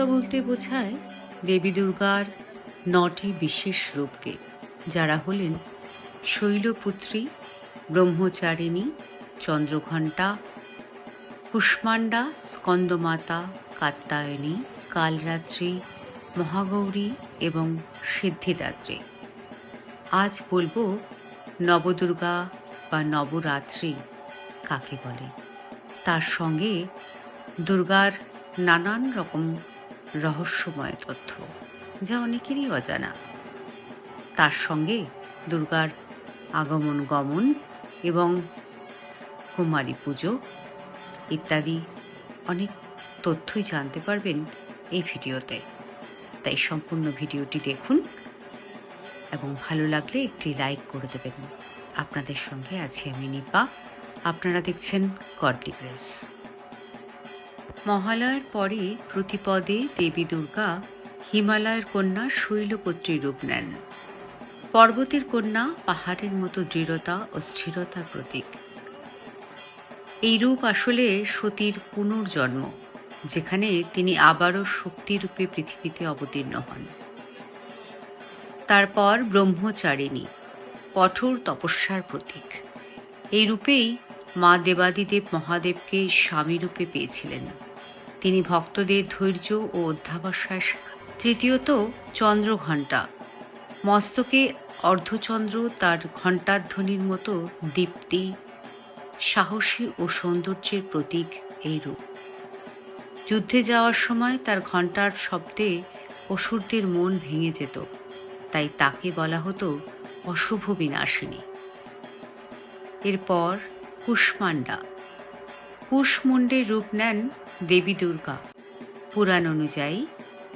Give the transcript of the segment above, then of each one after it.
দুর্গা বলতে বোঝায় দেবী দুর্গার নটি বিশেষ রূপকে, যারা হলেন শৈলপুত্রী, ব্রহ্মচারিণী, চন্দ্রঘণ্টা কুষ্মাণ্ডা স্কন্দমাতা, কাত্যায়নী, কালরাত্রি, মহাগৌরী এবং সিদ্ধিদাত্রী। আজ বলব নবদুর্গা বা নবরাত্রি কাকে বলে। তার সঙ্গে দুর্গার নানান রকম রহস্যময় তথ্য, যা অনেকেরই অজানা। তার সঙ্গে দুর্গার আগমন, গমন এবং কুমারী পুজো ইত্যাদি অনেক তথ্যই জানতে পারবেন এই ভিডিওতে। তাই সম্পূর্ণ ভিডিওটি দেখুন এবং ভালো লাগলে একটি লাইক করে দেবেন। আপনাদের সঙ্গে আছি আমি নিপা। আপনারা দেখছেন গডলি মহালয়ার পরে প্রতিপদে দেবী দুর্গা হিমালয়ের কন্যা শৈলপুত্রী রূপ নেন। পর্বতের কন্যা পাহাড়ের মতো দৃঢ়তা ও স্থিরতার প্রতীক। এই রূপ আসলে সতীর পুনর্জন্ম, যেখানে তিনি আবারও শক্তিরূপে পৃথিবীতে অবতীর্ণ হন। তারপর ব্রহ্মচারিণী, কঠোর তপস্যার প্রতীক। এই রূপেই মা দেবাদিদেব মহাদেবকে স্বামীরূপে পেয়েছিলেন। তিনি ভক্তদের ধৈর্য ও অধ্যাবসায় শেখান তৃতীয়ত, চন্দ্রঘণ্টা। মস্তকে অর্ধচন্দ্র তার ঘণ্টাধ্বনির মতো দীপ্তি, সাহসী ও সৌন্দর্যের প্রতীক এই রূপ যুদ্ধে যাওয়ার সময় তার ঘণ্টার শব্দে অসুরদের মন ভেঙে যেত, তাই তাকে বলা হতো অশুভ বিনাশিনী। এরপর কুষ্মাণ্ডা। কুশমুণ্ডের রূপ নেন দেবী দুর্গা। পুরাণ অনুযায়ী,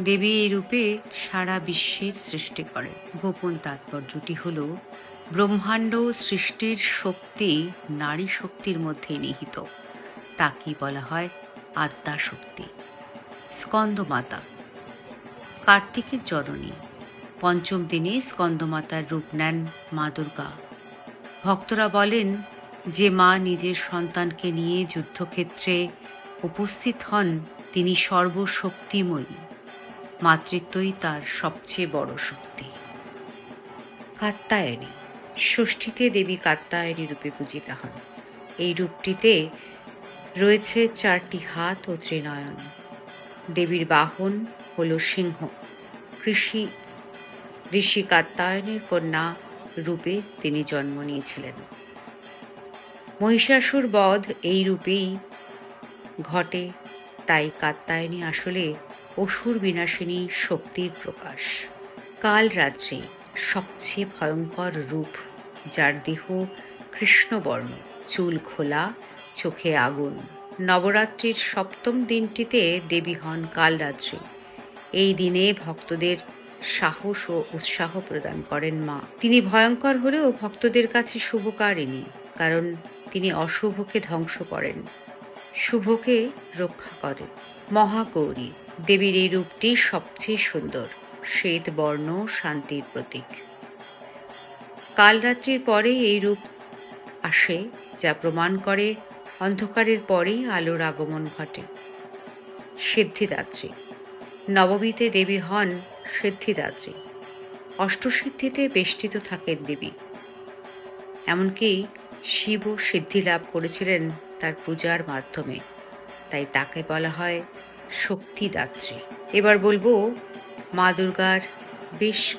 দেবী এই রূপে সারা বিশ্বের সৃষ্টি করেন। গোপন তাৎপর্যটি হল, ব্রহ্মাণ্ড সৃষ্টির শক্তি নারী শক্তির মধ্যে নিহিত। তাকেই বলা হয় আত্মা শক্তি। স্কন্দমাতা। কার্তিকের জননী পঞ্চম দিনে স্কন্দমাতার রূপ নেন মা দুর্গা। ভক্তরা বলেন, যে মা নিজের সন্তানকে নিয়ে যুদ্ধক্ষেত্রে উপস্থিত হন তিনি সর্বশক্তিময়ী। মাতৃত্বই তার সবচেয়ে বড় শক্তি। কাত্তায়নী, ষষ্ঠীতে দেবী কাত্তায়নী রূপে পূজিত হন। এই রূপটিতে রয়েছে চারটি হাত ও ত্রিনয়ন। দেবীর বাহন হল সিংহ। কৃষি, ঋষি কাত্তায়নের কন্যা রূপে তিনি জন্ম নিয়েছিলেন। মহিষাসুর বধ এই রূপেই ঘটে, তাই কাত্তায়নী আসলে অসুর বিনাশিনী শক্তির প্রকাশ। কাল রাত্রি সবচেয়ে ভয়ঙ্কর রূপ, যার দেহ কৃষ্ণবর্ণ, চুল খোলা, চোখে আগুন। নবরাত্রির সপ্তম দিনটিতে দেবী হন কালরাত্রি এই দিনে ভক্তদের সাহস ও উৎসাহ প্রদান করেন মা। তিনি ভয়ঙ্কর হলেও ভক্তদের কাছে শুভকারিণী, কারণ তিনি অশুভকে ধ্বংস করেন। শুভকে রক্ষা করেন মহাগৌরী, দেবীর এই রূপটি সবচেয়ে সুন্দর, শ্বেত বর্ণ, শান্তির প্রতীক। কালরাত্রির পরে এই রূপ আসে, যা প্রমাণ করে অন্ধকারের পরেই আলোর আগমন ঘটে। সিদ্ধিদাত্রী, নবমীতে দেবী হন সিদ্ধিদাত্রী। অষ্টসিদ্ধিতে বেষ্টিত থাকেন দেবী। এমনকি শিব সিদ্ধি লাভ করেছিলেন তার পূজার মাধ্যমে। তাই তাকে বলা হয় শক্তিদাত্রী। এবার বলব, মা দুর্গার বেশ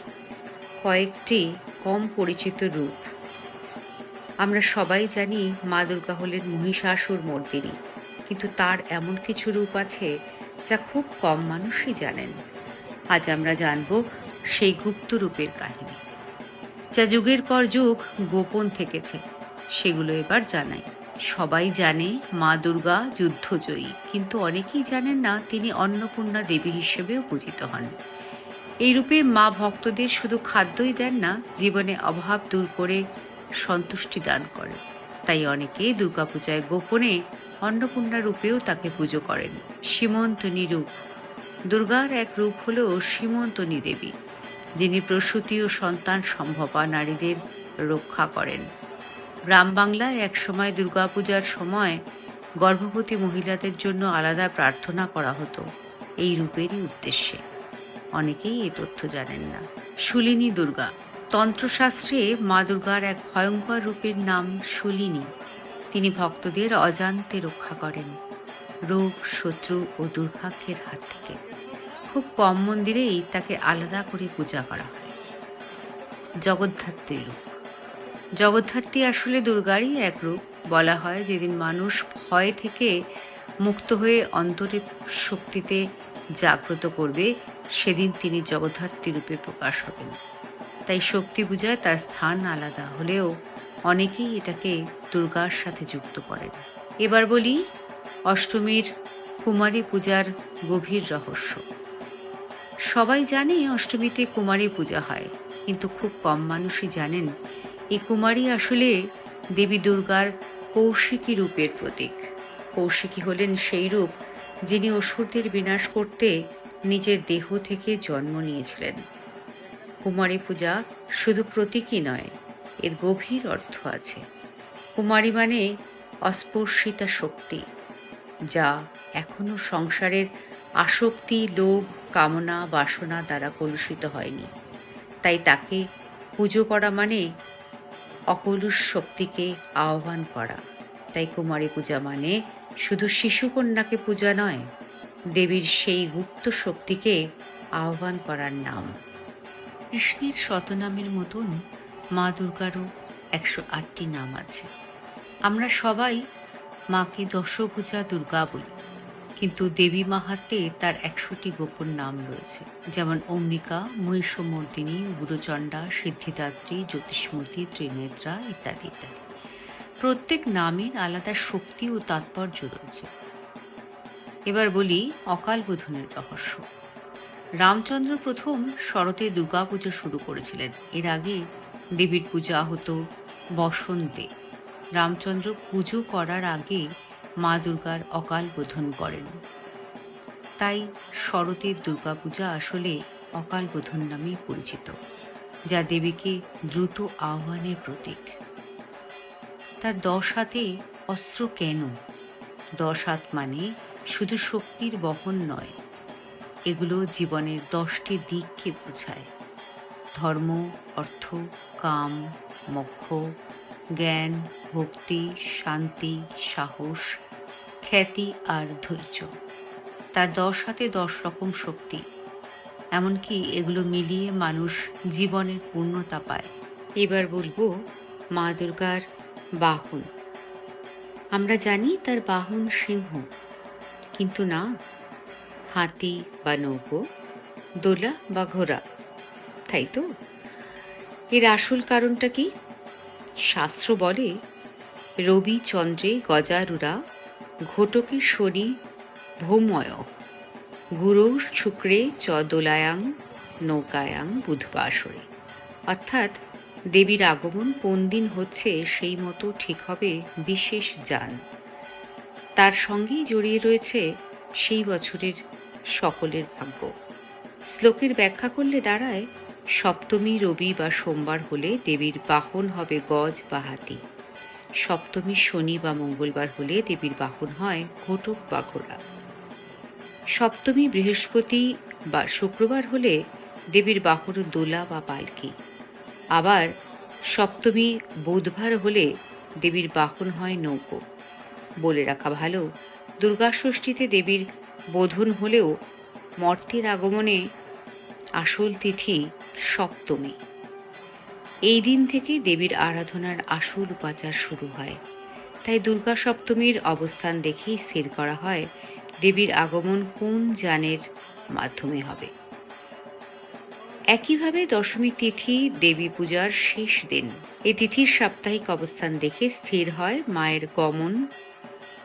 কয়েকটি কম পরিচিত রূপ। আমরা সবাই জানি মা দুর্গা হলেন মহিষাসুর মর্দিনী। কিন্তু তার এমন কিছু রূপ আছে যা খুব কম মানুষই জানেন। আজ আমরা জানব সেই গুপ্ত রূপের কাহিনী। যা যুগের পর যুগ গোপন থেকেছে, সেগুলো এবার জানাই। সবাই জানে মা দুর্গা যুদ্ধজয়ী, কিন্তু অনেকেই জানেন না তিনি অন্নপূর্ণা দেবী হিসেবেও পূজিত হন। এই রূপে মা ভক্তদের শুধু খাদ্যই দেন না, জীবনে অভাব দূর করে সন্তুষ্টি দান করে তাই অনেকে দুর্গাপূজায় গোপনে অন্নপূর্ণা রূপেও তাকে পুজো করেন। সীমন্তনী রূপ। দুর্গার এক রূপ হল সীমন্তনী দেবী, যিনি প্রসূতি ও সন্তান সম্ভবা নারীদের রক্ষা করেন। গ্রাম বাংলায় একসময় দুর্গাপূজার সময় গর্ভবতী মহিলাদের জন্য আলাদা প্রার্থনা করা হতো। এই রূপেরই উদ্দেশ্যে। অনেকেই এই তথ্য জানেন না। শুলিনী দুর্গা। তন্ত্রশাস্ত্রে মা দুর্গার এক ভয়ঙ্কর রূপের নাম শুলিনী। তিনি ভক্তদের অজান্তে রক্ষা করেন। রোগ, শত্রু ও দুর্ভাগ্যের হাত থেকে। খুব কম মন্দিরেই তাকে আলাদা করে পূজা করা হয়। জগদ্ধাত্রী রূপ। জগদ্ধাত্রী আসলে দুর্গারই এক রূপ। বলা হয় যেদিন মানুষ ভয় থেকে মুক্ত হয়ে অন্তরে শক্তিতে জাগ্রত করবে, সেদিন তিনি জগদ্ধাত্রী রূপে প্রকাশ হবেন। তাই শক্তি পূজায় তার স্থান আলাদা হলেও অনেকেই এটাকে দুর্গার সাথে যুক্ত করেন। এবার বলি, অষ্টমীর কুমারী পূজার গভীর রহস্য। সবাই জানে অষ্টমীতে কুমারী পূজা হয়, কিন্তু খুব কম মানুষই জানেন এই কুমারী আসলে দেবী দুর্গার কৌশিকী রূপের প্রতীক। কৌশিকী হলেন সেই রূপ যিনি অসুরদের বিনাশ করতে নিজের দেহ থেকে জন্ম নিয়েছিলেন। কুমারী পূজা শুধু প্রতীকই নয়, এর গভীর অর্থ আছে। কুমারী মানে অস্পর্শিতা শক্তি, যা এখনও সংসারের আসক্তি, লোভ, কামনা, বাসনা দ্বারা কলুষিত হয়নি। তাই তাকে পুজো করা মানে অকলুষ শক্তিকে আহ্বান করা। তাই কুমারী পূজা মানে শুধু শিশুকন্যাকে পূজা নয়, দেবীর সেই গুপ্ত শক্তিকে আহ্বান করার নাম। কৃষ্ণের শতনামের মতন মা দুর্গারও একশো আটটি নাম আছে। আমরা সবাই মাকে দশভুজা দুর্গা বলি। কিন্তু দেবী মাহাত্মে তার একশোটি গোপন নাম রয়েছে। যেমন অম্বিকা, মহিষমর্দিনী, গুরুচণ্ডা, সিদ্ধিদাত্রী, জ্যোতিষ্মতী, ত্রিনেত্রা ইত্যাদি ইত্যাদি। প্রত্যেক নামের আলাদা শক্তি ও তাৎপর্য রয়েছে। এবার বলি অকাল বোধনের রহস্য। রামচন্দ্র প্রথম শরতে দুর্গাপুজো শুরু করেছিলেন। এর আগে দেবীর পূজা হতো বসন্তে। রামচন্দ্র পুজো করার আগে মা দুর্গার অকাল বোধন করেন। তাই শরতের দুর্গাপূজা আসলে অকাল বোধন নামেই পরিচিত, যা দেবীকে দ্রুত আহ্বানের প্রতীক। তার দশ হাতে অস্ত্র কেন? দশ হাত মানে শুধু শক্তির বহন নয়, এগুলো জীবনের দশটি দিককে বোঝায়। ধর্ম, অর্থ, কাম, মোক্ষ, জ্ঞান, ভক্তি, শান্তি, সাহস খ্যাতি আর ধৈর্য। তার দশ হাতে দশ রকম শক্তি। এমনকি এগুলো মিলিয়ে মানুষ জীবনের পূর্ণতা পায়। এবার বলব মা দুর্গার বাহন। আমরা জানি তার বাহন সিংহ। কিন্তু না, হাতি বা নৌকো, দোলা বা ঘোড়া। তাই তো? এর আসল কারণটা কি? শাস্ত্র বলে, রবি চন্দ্রে গজারুরা ঘটকে শনি ভৌময় গুরু শুক্রে চ দোলায়াং নৌকায়াং, বুধবাসরে। অর্থাৎ দেবীর আগমন কোন দিন হচ্ছে সেই মতো ঠিক হবে বিশেষ যান তার সঙ্গেই জড়িয়ে রয়েছে সেই বছরের সকলের ভাগ্য। শ্লোকের ব্যাখ্যা করলে দাঁড়ায়, সপ্তমী, রবি বা সোমবার হলে দেবীর বাহন হবে গজ বা হাতি সপ্তমী শনি বা মঙ্গলবার হলে দেবীর বাহন হয় ঘটক বা ঘোড়া সপ্তমী, বৃহস্পতি বা শুক্রবার হলে দেবীর বাহন দোলা বা পালকি। আবার সপ্তমী, বুধবার হলে দেবীর বাহন হয় নৌকো। বলে রাখা ভালো, দুর্গা ষষ্ঠীতে দেবীর বোধন হলেও মর্তের আগমনে আসল তিথি সপ্তমী। এই দিন থেকে দেবীর আরাধনার আসল উপাচার শুরু হয়। তাই দুর্গা সপ্তমীর অবস্থান দেখেই স্থির করা হয় দেবীর আগমন কোন যানের মাধ্যমে হবে। একইভাবে দশমী তিথি, দেবী পূজার শেষ দিন। এই তিথির সাপ্তাহিক অবস্থান দেখে স্থির হয় মায়ের গমন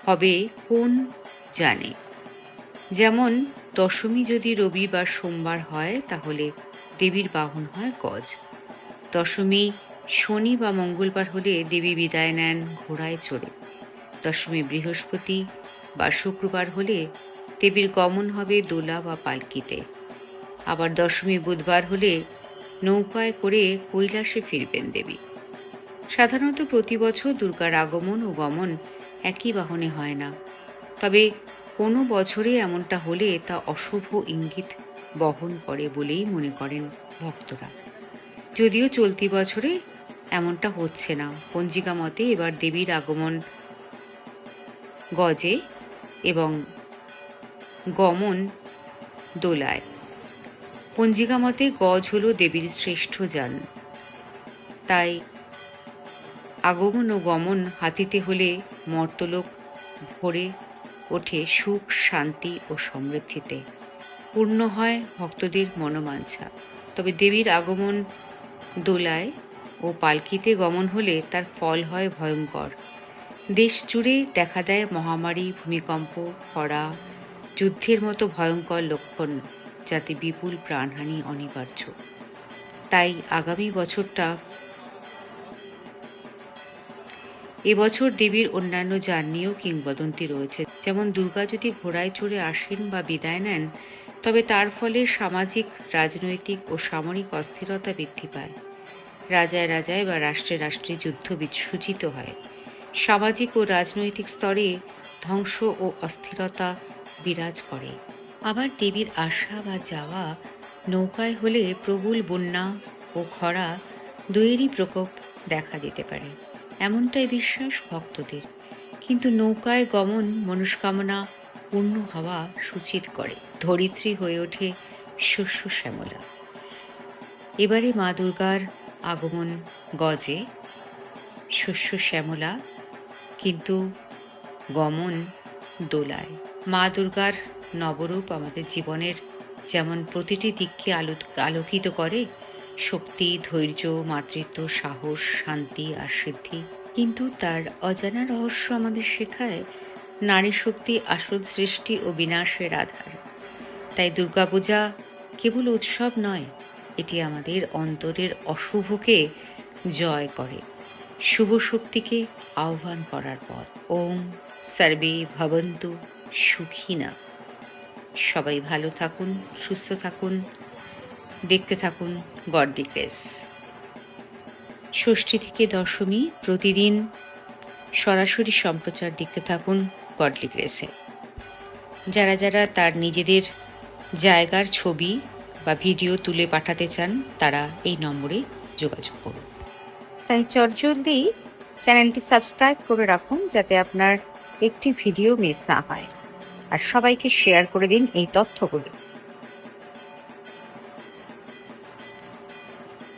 হবে কোন জানে যেমন, দশমী যদি রবি বা সোমবার হয়, তাহলে দেবীর বাহন হয় গজ। দশমী শনি বা মঙ্গলবার হলে দেবী বিদায় নেন ঘোড়ায় চড়ে। দশমী বৃহস্পতি বা শুক্রবার হলে দেবীর গমন হবে দোলা বা পালকিতে। আবার দশমী বুধবার হলে নৌকায় করে কৈলাসে ফিরবেন দেবী। সাধারণত প্রতি বছর দুর্গার আগমন ও গমন একই বাহনে হয় না। তবে কোনো বছরে এমনটা হলে তা অশুভ ইঙ্গিত বহন করে বলেই মনে করেন ভক্তরা। যদিও চলতি বছরে এমনটা হচ্ছে না। পঞ্জিকা মতে এবার দেবীর আগমন গজে এবং গমন দোলায়। পঞ্জিকা মতে গজ হল দেবীর শ্রেষ্ঠ যান। তাই আগমন ও গমন হাতিতে হলে মর্তলোক ভরে ওঠে সুখ, শান্তি ও সমৃদ্ধিতে। পূর্ণ হয় ভক্তদের মনোমাঞ্ছা। তবে দেবীর আগমন দোলায় ও পালকিতে গমন হলে তার ফল হয় ভয়ঙ্কর। দেশ জুড়ে দেখা দেয় মহামারী, ভূমিকম্প, খরা, যুদ্ধের মতো ভয়ঙ্কর লক্ষণ যাতে বিপুল প্রাণহানি অনিবার্য। তাই আগামী বছরটা এবছর দেবীর অন্যান্য যান নিয়েও কিংবদন্তি রয়েছে। যেমন দুর্গা যদি ঘোড়ায় চড়ে আসেন বা বিদায় নেন তবে তার ফলে সামাজিক, রাজনৈতিক ও সামরিক অস্থিরতা বৃদ্ধি পায়। রাজায় রাজায় বা রাষ্ট্রে রাষ্ট্রে যুদ্ধ বিসূচিত হয়। সামাজিক ও রাজনৈতিক স্তরে ধ্বংস ও অস্থিরতা বিরাজ করে। আবার দেবীর আসা বা যাওয়া, নৌকায় হলে প্রবল বন্যা ও খরা দুয়েরই প্রকোপ দেখা দিতে পারে। এমনটাই বিশ্বাস ভক্তদের। কিন্তু নৌকায় গমন, মনস্কামনা পূর্ণ হওয়া সূচিত করে। ধরিত্রী হয়ে ওঠে শস্য শ্যামলা। এবারে মা দুর্গার আগমন গজে। শস্য শ্যামলা, কিন্তু গমন দোলায়। মা দুর্গার নবরূপ আমাদের জীবনের যেমন প্রতিটি দিককে আলো আলোকিত করে, শক্তি, ধৈর্য, মাতৃত্ব, সাহস, শান্তি আর সিদ্ধি। কিন্তু তার অজানা রহস্য আমাদের শেখায়, নারী শক্তি, আসল সৃষ্টি ও বিনাশের আধার। তাই দুর্গাপূজা কেবল উৎসব নয়, এটি আমাদের অন্তরের অশুভকে জয় করে। শুভ শক্তিকে আহ্বান করার পথ। ওম সর্বে ভবন্তু সুখিনা। সবাই ভালো থাকুন, সুস্থ থাকুন, দেখতে থাকুন গডলি গ্রেস ষষ্ঠী থেকে দশমী প্রতিদিন সরাসরি সম্প্রচার দেখতে থাকুন গডলি গ্রেসে যারা যারা তার নিজেদের জায়গার ছবি বা ভিডিও তুলে পাঠাতে চান, তারা এই নম্বরে যোগাযোগ করুন। তাই চটজলদি চ্যানেলটি সাবস্ক্রাইব করে রাখুন যাতে আপনার একটি ভিডিও মিস না হয়। আর সবাইকে শেয়ার করে দিন এই তথ্যগুলি।